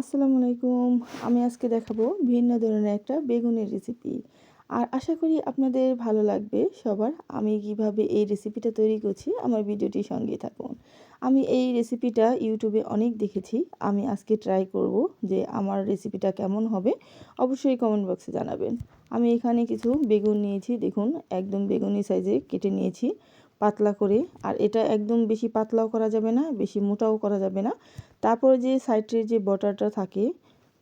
আসসালামু আলাইকুম। আমি আজকে দেখাবো ভিন্ন ধরনের একটা বেগুনের রেসিপি আর আশা করি আপনাদের ভালো লাগবে সবার। আমি কীভাবে এই রেসিপিটা তৈরি করছি, আমার ভিডিওটির সঙ্গে থাকুন। আমি এই রেসিপিটা ইউটিউবে অনেক দেখেছি। আমি আজকে ট্রাই করব যে আমার রেসিপিটা কেমন হবে। অবশ্যই কমেন্ট বক্সে জানাবেন। আমি এখানে কিছু বেগুন নিয়েছি। দেখুন, একদম বেগুনি সাইজে কেটে নিয়েছি। পাতলা করে, আর এটা একদম বেশি পাতলাও করা যাবে না, বেশি মোটাও করা যাবে না। তারপর যে সাইডের যে বটারটা থাকে,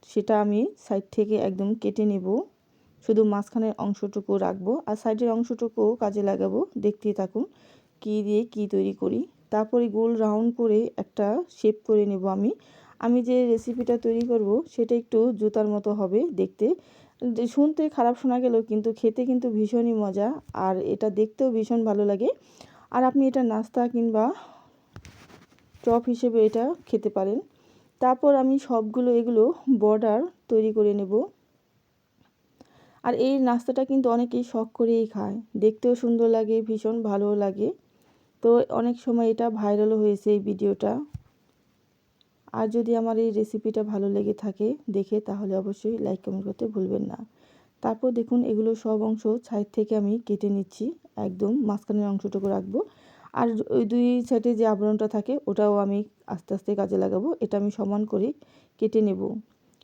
সেটা আমি সাইড থেকে একদম কেটে নেব। শুধু মাঝখানের অংশটুকু রাখব, আর সাইডের অংশটুকু কাজে লাগাবো। দেখতেই থাকুন কি দিয়ে কি তৈরি করি। তারপরে গোল রাউন্ড করে একটা শেপ করে নেব আমি। আমি যে রেসিপিটা তৈরি করব, সেটা একটু জুতার মতো হবে দেখতে। শুনতে খারাপ শোনা গেলেও কিন্তু খেতে কিন্তু ভীষণই মজা, আর এটা দেখতেও ভীষণ ভালো লাগে। আর আপনি এটা নাস্তা কিংবা চপ হিসেবে এটা খেতে পারেন। তারপর আমি সবগুলো এগুলো বর্ডার তৈরি করে নেব। আর এই নাস্তাটা কিন্তু অনেকেই শখ করেই খায়। দেখতেও সুন্দর লাগে, ভীষণ ভালো লাগে। তো অনেক সময় এটা ভাইরালও হয়েছে এই ভিডিওটা। আর যদি আমার এই রেসিপিটা ভালো লেগে থাকে দেখে, তাহলে অবশ্যই লাইক কমেন্ট করতে ভুলবেন না। তারপর দেখুন, এগুলো সব অংশ সাইড থেকে আমি কেটে নিচ্ছি। একদম মাঝখানের অংশটুকু রাখব। আর ওই দুই সাইডে যে আবরণটা থাকে, ওটাও আমি আস্তে আস্তে কাজে লাগাবো। এটা আমি সমান করে কেটে নেব।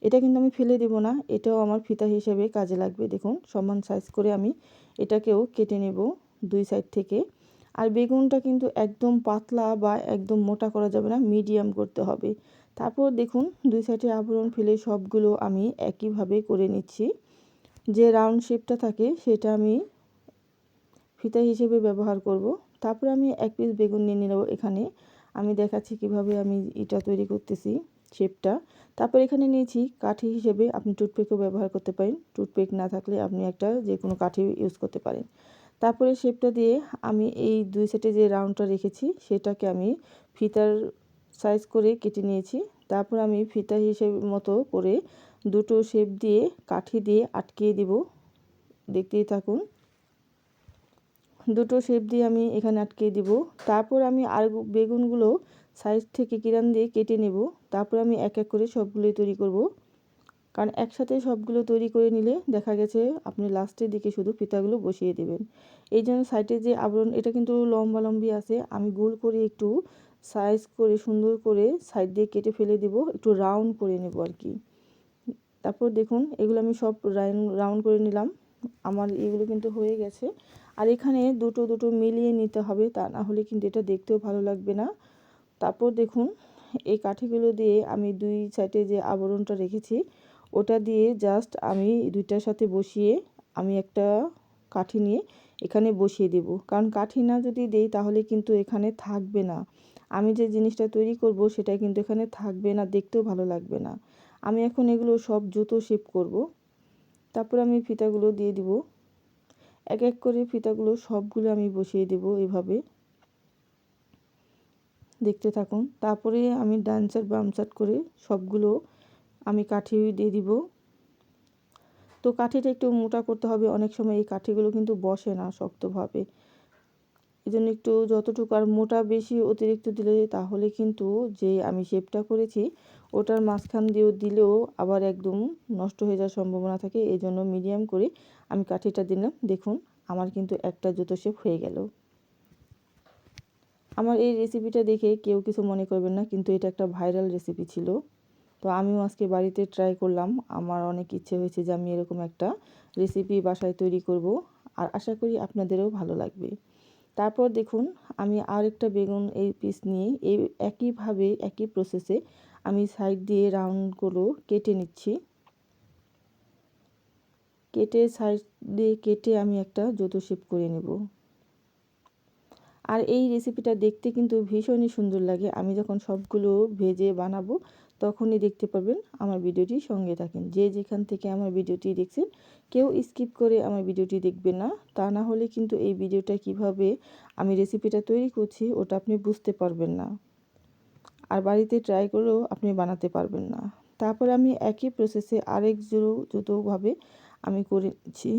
এটা কিন্তু আমি ফেলে দেব না, এটাও আমার ফিতা হিসেবে কাজে লাগবে। দেখুন, সমান সাইজ করে আমি এটাকেও কেটে নেব দুই সাইড থেকে। আর বেগুনটা কিন্তু একদম পাতলা বা একদম মোটা করা যাবে না মিডিয়াম করতে হবে। তারপর দেখুন, দুই সাইডে আবরণ ফেলে সবগুলো আমি একইভাবে করে নিচ্ছি। যে রাউন্ড শেপটা থাকে, সেটা আমি ফিতা হিসেবে ব্যবহার করব। তারপর আমি এক পিস বেগুন নিয়ে নিলাম এখানে। আমি দেখাচ্ছি কীভাবে আমি এটা তৈরি করতেছি শেপটা তারপর এখানে নিয়েছি কাঠি হিসেবে আপনি টুথপেকও ব্যবহার করতে পারেন। টুথপেক না থাকলে আপনি একটা যে কোনো কাঠি ইউজ করতে পারেন। তারপরে শেপটা দিয়ে আমি এই দুই সেটে যে রাউন্ডটা রেখেছি, সেটাকে আমি ফিতার সাইজ করে কেটে নিয়েছি। তারপর আমি ফিতা হিসেবে মতো করে দুটো শেপ দিয়ে কাঠি দিয়ে আটকিয়ে দিব। দেখতেই থাকুন। দুটো শেপ দিয়ে আমি এখানে আটকে দিব। তারপর আমি আর বেগুনগুলো সাইজ থেকে কিরান দিয়ে কেটে নেব। তারপর আমি এক এক করে সবগুলোই তৈরি করব। কারণ একসাথে সবগুলো তৈরি করে নিলে দেখা গেছে আপনি লাস্টের দিকে শুধু ফিতাগুলো বসিয়ে দেবেন। এই জন্য সাইডে যে আবরণ, এটা কিন্তু লম্বা লম্বি আছে। আমি গোল করে একটু সাইজ করে, সুন্দর করে সাইড দিয়ে কেটে ফেলে দেব, একটু রাউন্ড করে নেব আর কি। তারপর দেখুন, এগুলো আমি সব রাউন্ড করে নিলাম। আমার এগুলো কিন্তু হয়ে গেছে। আর এখানে দুটো দুটো মিলিয়ে নিতে হবে, তা না হলে কিন্তু এটা দেখতেও ভালো লাগবে না। তারপর দেখুন, এই কাঠিগুলো দিয়ে আমি দুই সাইডে যে আবরণটা রেখেছি, ওটা দিয়ে জাস্ট আমি দুইটার সাথে বসিয়ে আমি একটা কাঠি নিয়ে এখানে বসিয়ে দেব। কারণ কাঠি না যদি দেই, তাহলে কিন্তু এখানে থাকবে না। আমি যে জিনিসটা তৈরি করব সেটা কিন্তু এখানে থাকবে না, দেখতেও ভালো লাগবে না। আমি এখন এগুলো সব জুতো শেপ করব। তারপর আমি ফিতাগুলো দিয়ে দিব। এক এক করে ফিতাগুলো সবগুলো আমি বসিয়ে দেব এভাবে। দেখতে থাকুন। তারপরে আমি ডান সাইড বাম সাইড করে সবগুলো আমি কাঠি দিয়ে দিব। তো কাঠিটা একটু মোটা করতে হবে। অনেক সময় এই কাঠিগুলো কিন্তু বসে না শক্তভাবে। জন্য একটু যতটুকু আর মোটা বেশি অতিরিক্ত দিলে তাহলে কিন্তু যে আমি শেপটা করেছি, ওটার মাঝখান দিয়েও দিলেও আবার একদম নষ্ট হয়ে যাওয়ার সম্ভাবনা থাকে। এই জন্য মিডিয়াম করে আমি কাঠিটা দিলাম। দেখুন, আমার কিন্তু একটা জুতো শেপ হয়ে গেল। আমার এই রেসিপিটা দেখে কেউ কিছু মনে করবেন না, কিন্তু এটা একটা ভাইরাল রেসিপি ছিল। তো আমিও আজকে বাড়িতে ট্রাই করলাম। আমার অনেক ইচ্ছে হয়েছে যে আমি এরকম একটা রেসিপি বাসায় তৈরি করব। আর আশা করি আপনাদেরও ভালো লাগবে। তারপর দেখুন, আমি আর একটা বেগুন এই পিস নিয়ে এই একইভাবে, একই প্রসেসে আমি সাইড দিয়ে রাউন্ডগুলো কেটে নিচ্ছি। কেটে সাইড দিয়ে কেটে আমি একটা জুতো শেপ করে নেব। আর এই রেসিপিটা দেখতে কিন্তু ভীষণই সুন্দর লাগে। আমি যখন সবগুলো ভেজে বানাবো তখনই দেখতে পাবেন আমার ভিডিওটি সঙ্গে থাকেন। যে যেখান থেকে আমার ভিডিওটি দেখছেন, কেউ স্কিপ করে আমার ভিডিওটি দেখবেন না। তা না হলে কিন্তু এই ভিডিওটা কীভাবে আমি রেসিপিটা তৈরি করছি, ওটা আপনি বুঝতে পারবেন না। আর বাড়িতে ট্রাই করেও আপনি বানাতে পারবেন না। তারপর আমি একই প্রসেসে আরেক জুড়ো জুতোভাবে আমি করেছি।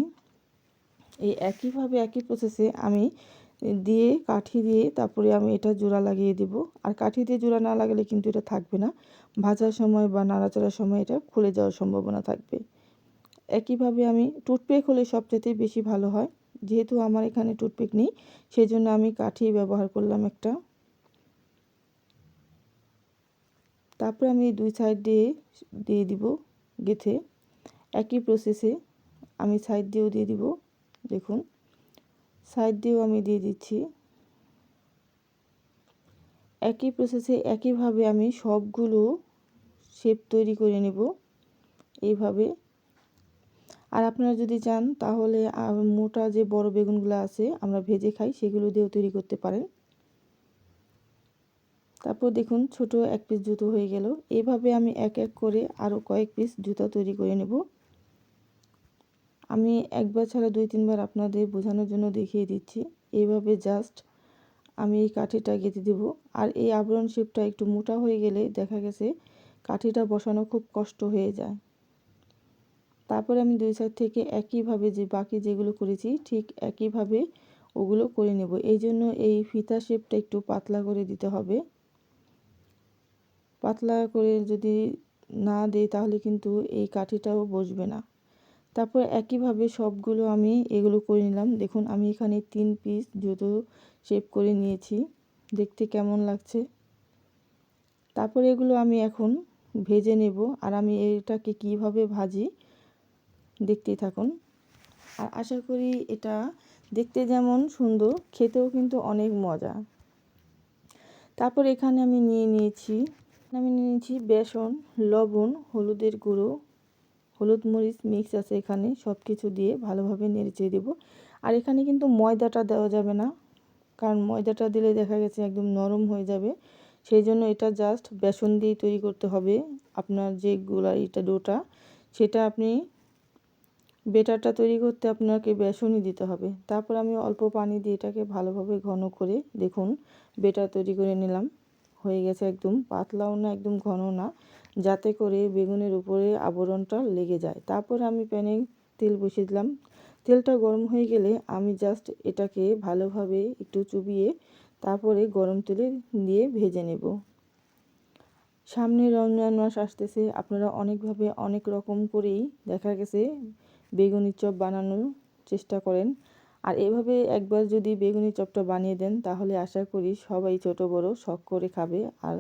এই একইভাবে একই প্রসেসে আমি দিয়ে, কাঠি দিয়ে তারপরে আমি এটা জোড়া লাগিয়ে দেব। আর কাঠি দিয়ে জোড়া না লাগালে কিন্তু এটা থাকবে না। ভাজার সময় বা নাড়াচাড়ার সময় এটা খুলে যাওয়ার সম্ভাবনা থাকবে। একইভাবে আমি টুথপেক হলে সবচেয়ে বেশি ভালো হয়। যেহেতু আমার এখানে টুথপেক নেই সেই জন্য আমি কাঠি ব্যবহার করলাম একটা। তারপর আমি দুই সাইড দিয়ে দিয়ে দিব গেথে। একই প্রসেসে আমি সাইড দিয়েও দিয়ে দিব, দেখুন। সাইড দিয়েও আমি দিয়ে দিচ্ছি। একই প্রসেসে একইভাবে আমি সবগুলো শেপ তৈরি করে নেব এইভাবে। আর আপনারা যদি চান, তাহলে মোটা যে বড় বেগুনগুলো আছে, আমরা ভেজে খাই, সেগুলো দিয়েও তৈরি করতে পারেন। তারপর দেখুন, ছোট এক পিস জুতো হয়ে গেল। এইভাবে আমি এক এক করে আরও কয়েক পিস জুতা তৈরি করে নেব। আমি একবার ছাড়া দুই তিনবার আপনাদের বোঝানোর জন্য দেখিয়ে দিচ্ছি। এইভাবে জাস্ট আমি এই কাঠিটা গেঁথে দেব। আর এই আবরণ শেপটা একটু মোটা হয়ে গেলে দেখা গেছে কাঠিটা বসানো খুব কষ্ট হয়ে যায়। তারপরে আমি দুই সাইড থেকে একইভাবে যে বাকি যেগুলো করেছি, ঠিক একইভাবে ওগুলো করে নেব। এই জন্য এই ফিতা শেপটা একটু পাতলা করে দিতে হবে। পাতলা করে যদি না দেই তাহলে কিন্তু এই কাঠিটাও বসবে না। তারপর একইভাবে সবগুলো আমি এগুলো করে নিলাম। দেখুন, আমি এখানে তিন পিস জুতো শেপ করে নিয়েছি। দেখতে কেমন লাগছে? তারপর এগুলো আমি এখন ভেজে নেব আর আমি এটাকে কীভাবে ভাজি দেখতেই থাকুন। আর আশা করি এটা দেখতে যেমন সুন্দর, খেতেও কিন্তু অনেক মজা। তারপর এখানে আমি নিয়ে নিয়েছি, আমি নিয়েছি বেসন, লবণ, হলুদের গুঁড়ো হলুদ মরিচ মিক্স আছে এখানে সব কিছু দিয়ে ভালোভাবে নেড়েচেড়ে দেবো। আর এখানে কিন্তু ময়দাটা দেওয়া যাবে না, কারণ ময়দাটা দিলে দেখা গেছে একদম নরম হয়ে যাবে। সেই জন্য এটা জাস্ট বেসন দিয়ে তৈরি করতে হবে, আপনার যে গুলা এটা ডোটা, সেটা আপনি বেটারটা তৈরি করতে আপনাকে বেসনই দিতে হবে। তারপর আমি অল্প পানি দিয়ে এটাকে ভালোভাবে ঘন করে, দেখুন, বেটার তৈরি করে নিলাম। হয়ে গেছে একদম, পাতলাও না, একদম ঘন না। যাতে করে বেগুনের উপরে আবরণটা লেগে যায়। তারপর আমি প্যানে তেল বসিয়ে দিলাম। তেলটা গরম হয়ে গেলে আমি জাস্ট এটাকে ভালোভাবে একটু চুবিয়ে তারপরে গরম তেলে দিয়ে ভেজে নেব। সামনে রমজান মাস আসতেছে। আপনারা অনেকভাবে অনেক রকম করেই দেখা গেছে বেগুনি চপ বানানোর চেষ্টা করেন। আর এভাবে একবার যদি বেগুনি চপটা বানিয়ে দেন তাহলে আশা করি সবাই ছোট বড় শখ করে খাবে। আর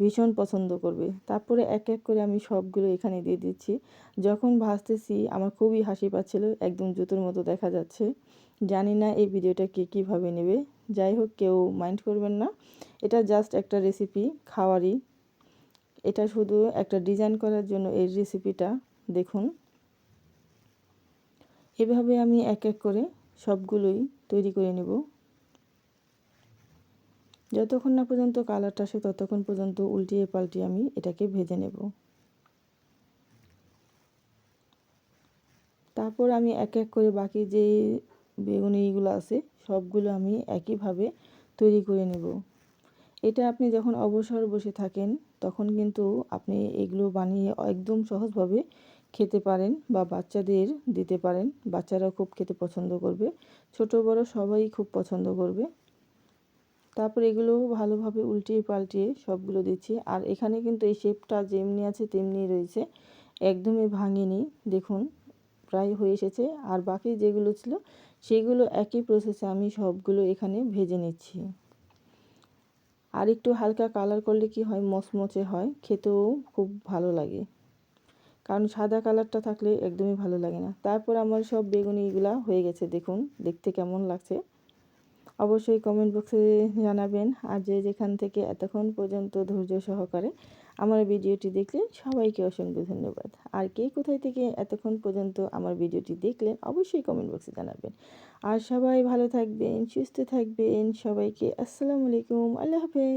ভীষণ পছন্দ করবে। তারপরে এক এক করে আমি সবগুলো এখানে দিয়ে দিচ্ছি। যখন ভাজতেছি আমার খুবই হাসি পাচ্ছিল, একদম জুতোর মতো দেখা যাচ্ছে। জানি না এই ভিডিওটা কে কীভাবে নেবে। যাই হোক, কেউ মাইন্ড করবেন না। এটা জাস্ট একটা রেসিপি, খাওয়ারই। এটা শুধু একটা ডিজাইন করার জন্য এই রেসিপিটা, দেখুন। এভাবে আমি এক এক করে সবগুলোই তৈরি করে নেব। যতক্ষণ না পর্যন্ত কালারটা আসে ততক্ষণ পর্যন্ত উল্টিয়ে পাল্টিয়ে আমি এটাকে ভেজে নেব। তারপর আমি এক এক করে বাকি যে বেগুনিগুলো আছে সবগুলো আমি একইভাবে তৈরি করে নেব। এটা আপনি যখন অবসর বসে থাকেন তখন কিন্তু আপনি এগুলো বানিয়ে একদম সহজভাবে খেতে পারেন বা বাচ্চাদের দিতে পারেন। বাচ্চারা খুব খেতে পছন্দ করবে, ছোট বড় সবাই খুব পছন্দ করবে। তারপর এগুলো ভালোভাবে উল্টিয়ে পাল্টিয়ে সবগুলো দিচ্ছি। আর এখানে কিন্তু এই শেপটা যেমনি আছে তেমনি রয়েছে। একদমই ভাঙেনি, দেখুন, প্রায় হয়ে এসেছে। আর বাকি যেগুলো ছিল, সেগুলো একই প্রসেসে আমি সবগুলো এখানে ভেজে নিচ্ছি। আর একটু হালকা কালার করলে কি হয়, মচমচে হয়, খেতেও খুব ভালো লাগে। কারণ সাদা কালারটা থাকলে একদমই ভালো লাগে না। তারপর আমার সব বেগুনিগুলা হয়ে গেছে, দেখুন, দেখতে কেমন লাগছে। অবশ্যই কমেন্ট বক্সে জানাবেন। আর যে যেখান থেকে এতক্ষণ পর্যন্ত ধৈর্য সহকারে আমার ভিডিওটি দেখলেন, সবাইকে অসংখ্য ধন্যবাদ। আর কে কোথায় থেকে এতক্ষণ পর্যন্ত আমার ভিডিওটি দেখলেন, অবশ্যই কমেন্ট বক্সে জানাবেন। আর সবাই ভালো থাকবেন, সুস্থ থাকবেন, সবাইকে আসসালামু আলাইকুম, আল্লাহ হাফেজ।